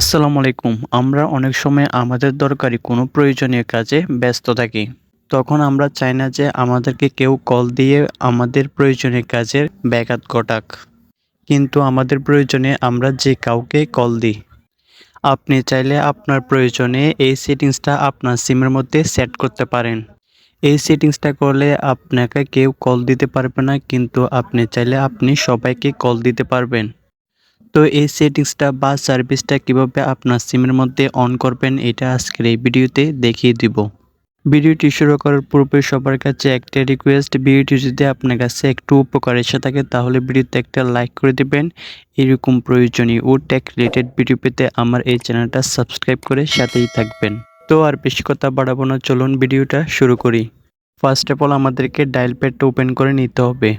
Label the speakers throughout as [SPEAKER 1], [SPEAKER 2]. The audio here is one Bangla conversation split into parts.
[SPEAKER 1] আসসালামু আলাইকুম। আমরা অনেক সময় আমাদের দরকারি কোনো প্রয়োজনীয় কাজে ব্যস্ত থাকি। তখন আমরা চাই না যে আমাদেরকে কেউ কল দিয়ে আমাদের প্রয়োজনীয় কাজের ব্যাঘাত ঘটাক। কিন্তু আমাদের প্রয়োজনে আমরা যে কাউকে কল দিই। আপনি চাইলে আপনার প্রয়োজনে এই সেটিংসটা আপনার সিমের মধ্যে সেট করতে পারেন। এই সেটিংসটা করলে আপনাকে কেউ কল দিতে পারবে না, কিন্তু আপনি চাইলে আপনি সবাইকে কল দিতে পারবেন। তো এই সেটিংসটা বা সার্ভিসটা কীভাবে আপনার সিমের মধ্যে অন করবেন, এটা আজকের এই ভিডিওতে দেখিয়ে দিব। ভিডিওটি শুরু করার পূর্বে সবার কাছে একটা রিকোয়েস্ট ভিডিওটি যদি আপনার কাছে একটু উপকার এসে থাকে, তাহলে ভিডিওতে একটা লাইক করে দিবেন। এরকম প্রয়োজনীয় ও টেক রিলেটেড ভিডিও পেতে আমার এই চ্যানেলটা সাবস্ক্রাইব করে সাথেই থাকবেন। তো আর বেশি কথা বাড়াবো না, চলুন ভিডিওটা শুরু করি। ফার্স্ট অফ অল আমাদেরকে ডায়াল প্যাডটা ওপেন করে নিতে হবে।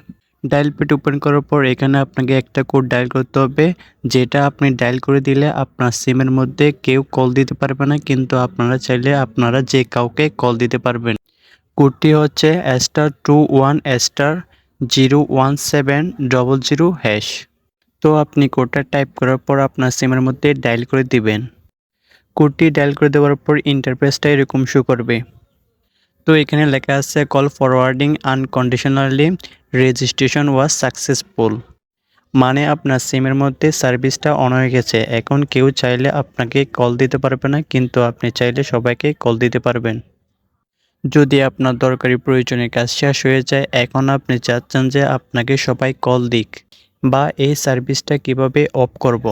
[SPEAKER 1] ডায়াল প্যাড ওপেন করার পর এখানে আপনাকে একটা কোড ডায়াল করতে হবে। যেটা আপনি ডায়াল করে দিলে আপনার সিমের মধ্যে কেউ কল দিতে পারবে না, কিন্তু আপনারা চাইলে আপনারা যে কাউকে কল দিতে পারবেন। কোডটি হচ্ছে star two one star zero one seven double zero hash তো আপনি কোডটা টাইপ করার পর আপনার সিমের মধ্যে ডায়াল করে দিবেন। কোডটি ডায়াল করে দেওয়ার পর ইন্টারফেসটা এরকম শো করবে। তো এখানে লেখা আছে call forwarding unconditionally registration was successful মানে আপনার সিমের মধ্যে সার্ভিসটা অন হয়ে গেছে। এখন কেউ চাইলে আপনাকে কল দিতে পারবে না, কিন্তু আপনি চাইলে সবাইকে কল দিতে পারবেন। যদি আপনার দরকারি প্রয়োজনীয় কাজ শেষ হয়ে যায়, এখন আপনি চাচ্ছেন যে আপনাকে সবাই কল দিক বা এই সার্ভিসটা কীভাবে অফ করব।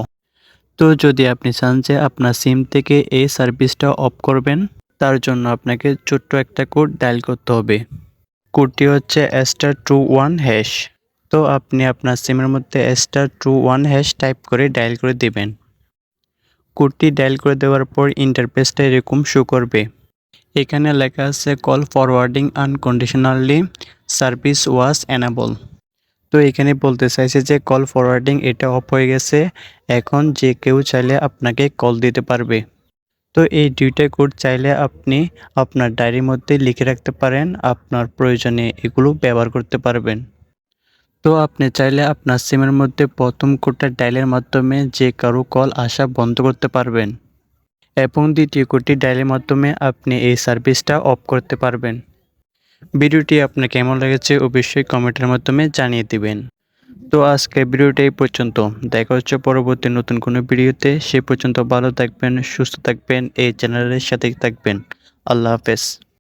[SPEAKER 1] তো যদি আপনি চান যে আপনার সিম থেকে এই সার্ভিসটা অফ করবেন তার জন্য আপনাকে ছোট্ট একটা কোড ডায়াল করতে হবে। কোডটি হচ্ছে স্টার টু ওয়ান হ্যাশ তো আপনি আপনার সিমের মধ্যে star two one hash type করে ডায়াল করে দেবেন। কোডটি ডায়াল করে দেওয়ার পর ইন্টারফেসটা এরকম শো করবে। এখানে লেখা আছে call forwarding unconditionally service was enable তো এখানে বলতে চাইছে যে কল ফরওয়ার্ডিং এটা অফ হয়ে গেছে। এখন যে কেউ চাইলে আপনাকে কল দিতে পারবে। তো এই দুইটা কোড চাইলে আপনি আপনার ডায়েরির মধ্যে লিখে রাখতে পারেন, আপনার প্রয়োজনে এগুলো ব্যবহার করতে পারবেন। তো আপনি চাইলে আপনার সিমের মধ্যে প্রথম কোডটা ডায়ালের মাধ্যমে যে কারও কল আসা বন্ধ করতে পারবেন এবং দ্বিতীয় কোডটি ডায়ালের মাধ্যমে আপনি এই সার্ভিসটা অফ করতে পারবেন। ভিডিওটি আপনার কেমন লেগেছে অবশ্যই কমেন্টের মাধ্যমে জানিয়ে দিবেন। তো আজকে ভিডিওটা এই পর্যন্ত। দেখা হচ্ছে পরবর্তী নতুন কোনো ভিডিওতে। সে পর্যন্ত ভালো থাকবেন, সুস্থ থাকবেন, এই চ্যানেলের সাথেই থাকবেন। আল্লাহ হাফেজ।